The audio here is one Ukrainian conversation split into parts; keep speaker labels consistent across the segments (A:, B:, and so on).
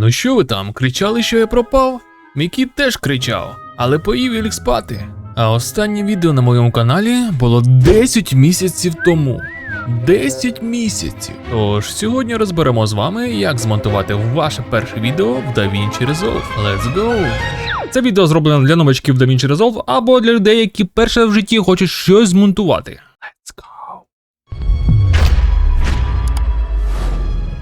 A: Ну що ви там, кричали, що я пропав? Мій теж кричав, але поїв і ліг спати. А останнє відео на моєму каналі було 10 місяців тому. 10 місяців. Тож сьогодні розберемо з вами, як змонтувати ваше перше відео в DaVinci Resolve. Let's go! Це відео зроблено для новачків DaVinci Resolve або для людей, які перше в житті хочуть щось змонтувати. Let's go!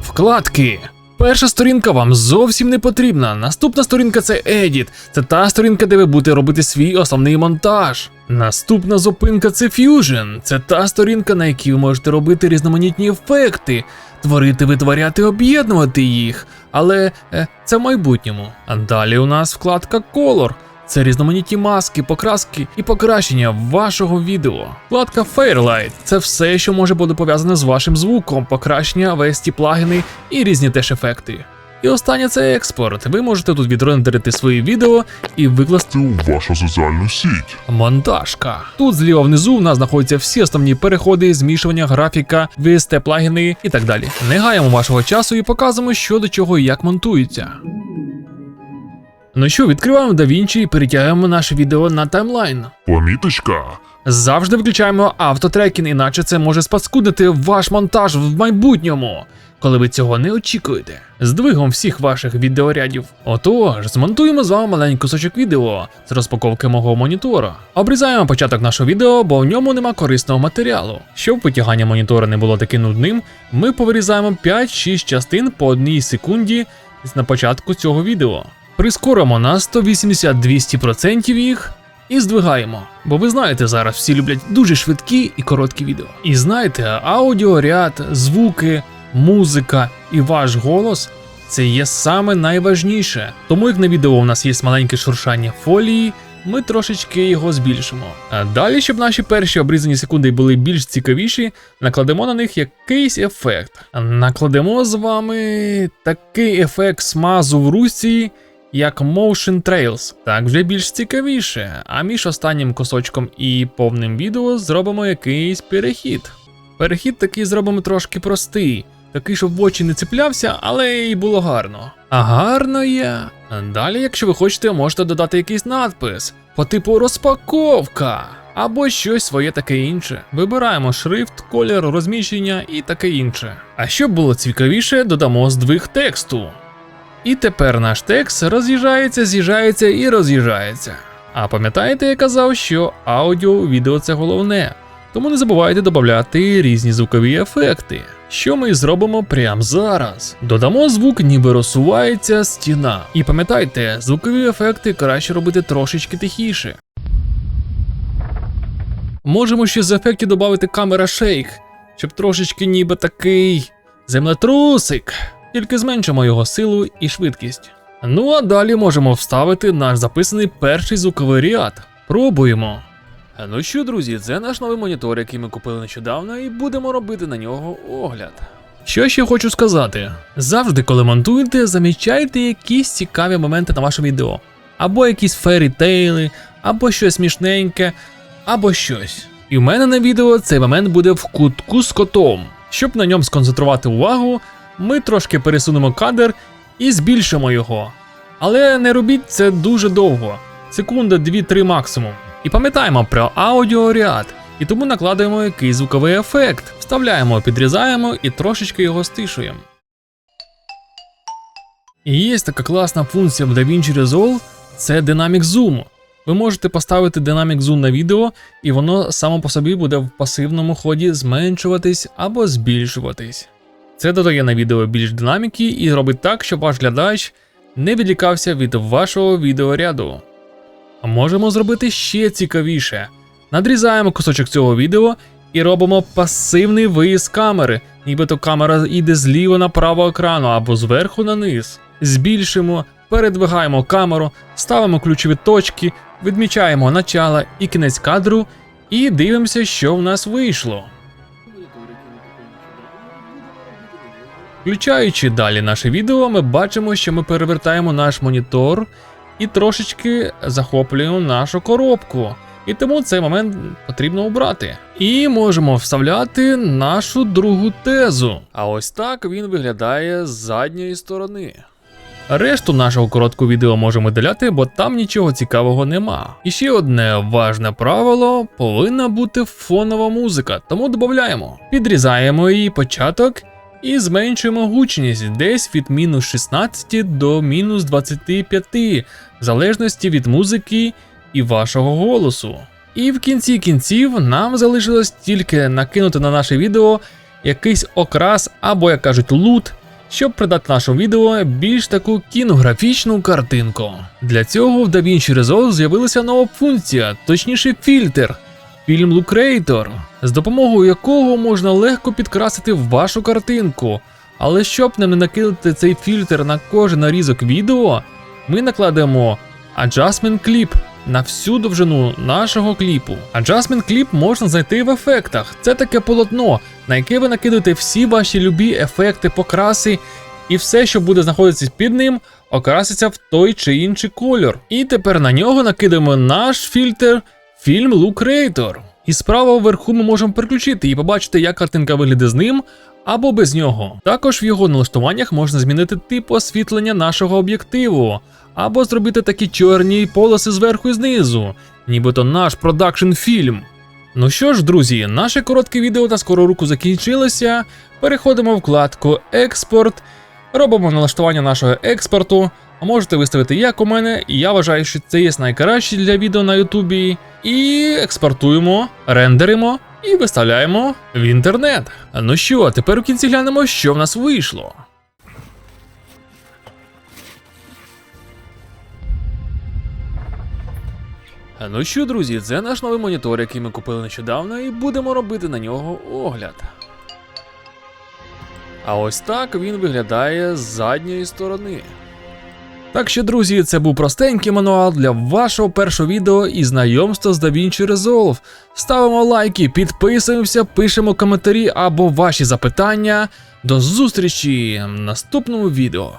A: Вкладки. Перша сторінка вам зовсім не потрібна. Наступна сторінка це Edit. Це та сторінка, де ви будете робити свій основний монтаж. Наступна зупинка це Fusion. Це та сторінка, на якій ви можете робити різноманітні ефекти, творити, витворяти, об'єднувати їх. Але е, це в майбутньому. А далі у нас вкладка Color. Це різноманітні маски, покраски і покращення вашого відео. Вкладка Fairlight – це все, що може бути пов'язане з вашим звуком, покращення, весті плагіни і різні теж ефекти. І останнє це експорт. Ви можете тут відрендерити свої відео і викласти
B: у вашу соціальну сіть.
A: монтажка. Тут зліва внизу у нас знаходяться всі основні переходи, змішування, графіка, VST плагіни і так далі. Не гаємо вашого часу і показуємо, що до чого і як монтується. Ну що, відкриваємо DaVinci і перетягуємо наше відео на таймлайн.
B: Поміточка.
A: Завжди виключаємо автотрекінг, іначе це може спаскудити ваш монтаж в майбутньому, коли ви цього не очікуєте. Здвигом всіх ваших відеорядів. Отож, змонтуємо з вами маленький кусочок відео з розпаковки мого монітора. Обрізаємо початок нашого відео, бо в ньому нема корисного матеріалу. Щоб витягання монітора не було таким нудним, ми повирізаємо 5-6 частин по одній секунді на початку цього відео. Прискоримо на 180-200% їх і здвигаємо. Бо ви знаєте, зараз всі люблять дуже швидкі і короткі відео. І знаєте, аудіоряд, звуки, музика і ваш голос це є саме найважніше. Тому як на відео у нас є маленьке шуршання фолії. Ми трошечки його збільшимо. А далі, щоб наші перші обрізані секунди були більш цікавіші, накладемо на них якийсь ефект. Накладемо з вами такий ефект смазу в русі, як Motion Trails. Так вже більш цікавіше. А між останнім кусочком і повним відео зробимо якийсь перехід. Перехід такий зробимо трошки простий, такий, щоб в очі не цеплявся, але й було гарно. А гарно є. Далі, якщо ви хочете, можете додати якийсь надпис по типу розпаковка. Або щось своє таке інше. Вибираємо шрифт, колір, розміщення і таке інше. А щоб було цікавіше, додамо здвиг тексту. І тепер наш текст роз'їжджається, з'їжджається і роз'їжджається. А пам'ятаєте, я казав, що аудіо відео це головне. Тому не забувайте додати різні звукові ефекти. Що ми зробимо прямо зараз. Додамо звук, ніби розсувається стіна. І пам'ятайте, звукові ефекти краще робити трошечки тихіше. Можемо ще з ефектів додати камера шейк, щоб трошечки ніби такий землетрусик. Тільки зменшимо його силу і швидкість. Ну а далі можемо вставити наш записаний перший звуковий ряд. Пробуємо. Ну що, друзі, це наш новий монітор, який ми купили нещодавно, і будемо робити на нього огляд. Що ще хочу сказати: завжди, коли монтуєте, замічайте якісь цікаві моменти на вашому відео, або якісь фері-тейли, або щось смішненьке, або щось. І в мене на відео цей момент буде в кутку з котом. Щоб на ньому сконцентрувати увагу, ми трошки пересунемо кадр і збільшимо його. Але не робіть це дуже довго, секунда 2-3 максимум. І пам'ятаємо про аудіоряд, і тому накладаємо якийсь звуковий ефект, вставляємо, підрізаємо і трошечки його стишуємо. І є така класна функція в DaVinci Resolve це Dynamic Zoom. Ви можете поставити Dynamic Zoom на відео, і воно само по собі буде в пасивному ході зменшуватись або збільшуватись. Це додає на відео більш динаміки і робить так, щоб ваш глядач не відлікався від вашого відеоряду. А можемо зробити ще цікавіше. Надрізаємо кусочок цього відео і робимо пасивний виїзд камери, нібито камера йде зліва направо екрану або зверху на низ. Збільшимо, передвигаємо камеру, ставимо ключові точки, відмічаємо начало і кінець кадру, і дивимося, що в нас вийшло. Включаючи далі наше відео, ми бачимо, що ми перевертаємо наш монітор і трошечки захоплюємо нашу коробку. І тому цей момент потрібно убрати. І можемо вставляти нашу другу тезу. А ось так він виглядає з задньої сторони. Решту нашого короткого відео можемо видаляти, бо там нічого цікавого нема. І ще одне важне правило: повинна бути фонова музика, тому додаємо. Підрізаємо її початок і зменшуємо гучність десь від мінус 16 до мінус 25, в залежності від музики і вашого голосу. І в кінці кінців нам залишилось тільки накинути на наше відео якийсь окрас або, як кажуть, лут, щоб придати нашому відео більш таку кінографічну картинку. Для цього в DaVinci Resolve з'явилася нова функція, точніше фільтр. Фільм Creator, з допомогою якого можна легко підкрасити вашу картинку. Але щоб не накидати цей фільтр на кожен нарізок відео, ми накладемо Adjustment Clip на всю довжину нашого кліпу. Adjustment Clip можна знайти в ефектах. Це таке полотно, на яке ви накидаєте всі ваші любі ефекти, покраси, і все, що буде знаходитися під ним, окраситься в той чи інший кольор. І тепер на нього накидаємо наш фільтр фільм Creator. І справа вверху ми можемо переключити і побачити, як картинка виглядає з ним або без нього. Також в його налаштуваннях можна змінити тип освітлення нашого об'єктиву, або зробити такі чорні полоси зверху і знизу, нібито наш продакшн фільм. Ну що ж, друзі, наше коротке відео на скору руку закінчилося. Переходимо в вкладку Експорт, робимо налаштування нашого експорту. Можете виставити як у мене, і я вважаю, що це є найкраще для відео на Ютубі. І експортуємо, рендеримо і виставляємо в інтернет. Ну що, тепер у кінці глянемо, що в нас вийшло. Ну що, друзі, це наш новий монітор, який ми купили нещодавно, і будемо робити на нього огляд. А ось так він виглядає з задньої сторони. Так що, друзі, це був простенький мануал для вашого першого відео і знайомства з DaVinci Resolve. Ставимо лайки, підписуємося, пишемо коментарі або ваші запитання. До зустрічі в наступному відео.